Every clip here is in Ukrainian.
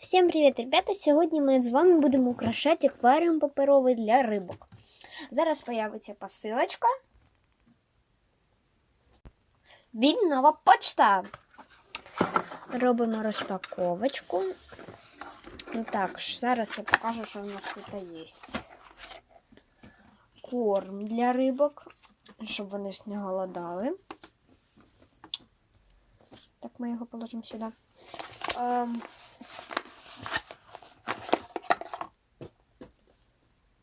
Всім привіт, ребята! Сьогодні ми з вами будемо украшати акваріум паперовий для рибок. Зараз появиться посилочка. Від нова почта. Робимо розпаковочку. Так, зараз я покажу, що в нас тут є. Корм для рибок, щоб вони ж не голодали. Так, ми його положимо сюди.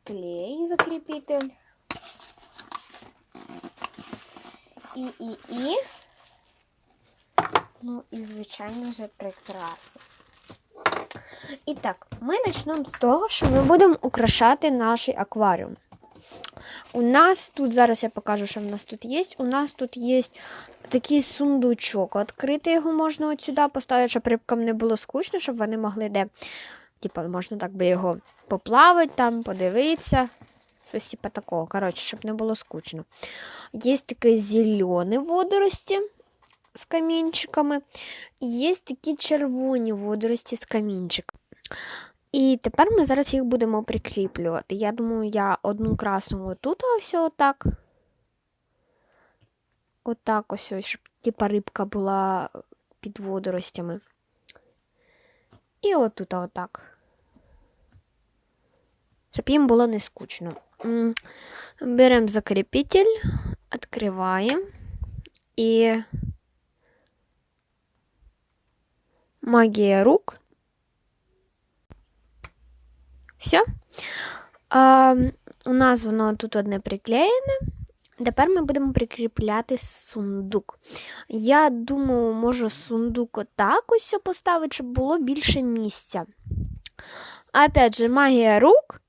Клей закріпитель. І, і, і. Ну і, звичайно же, прикраси. І так, ми почнемо з того, що ми будемо украшати наш акваріум. У нас тут, зараз я покажу, що в нас тут є. У нас тут є такий сундучок. Відкрити його можна от сюди поставити, щоб рибкам не було скучно, щоб вони могли де. Типа, можна так би його поплавати, там, подивитися. Щось типа такого. Коротше, щоб не було скучно. Є такі зелені водорості з камінчиками. І є такі червоні водорості з камінчиками. І тепер ми зараз їх будемо прикріплювати. Я думаю, я одну красну отут, ось отак. Отак ось, щоб типа рибка була під водоростями. І отут отак. Щоб їм було не скучно. Беремо закріпитель, відкриваємо і магія рук. Все. А, у нас воно тут одне приклеєне. Тепер ми будемо прикріпляти сундук. Я думаю, можу сундук отак ось поставити, щоб було більше місця. Опять же, магія рук.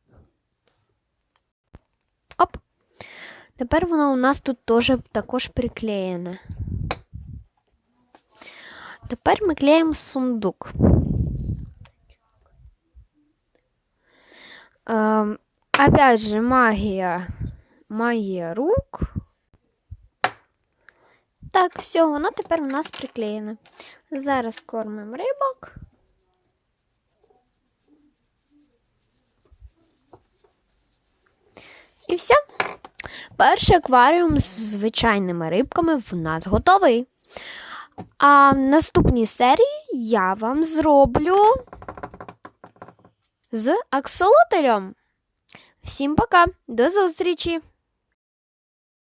Оп. Тепер воно у нас тут теж також приклеєне. Тепер ми клеїмо сундук. Ем, опять же, магія. Магія рук. Так, все, воно тепер у нас приклеєне. Зараз кормимо рибок. І все. Перший акваріум з звичайними рибками в нас готовий. А в наступній серії я вам зроблю з аксолотлем. Всім пока, до зустрічі!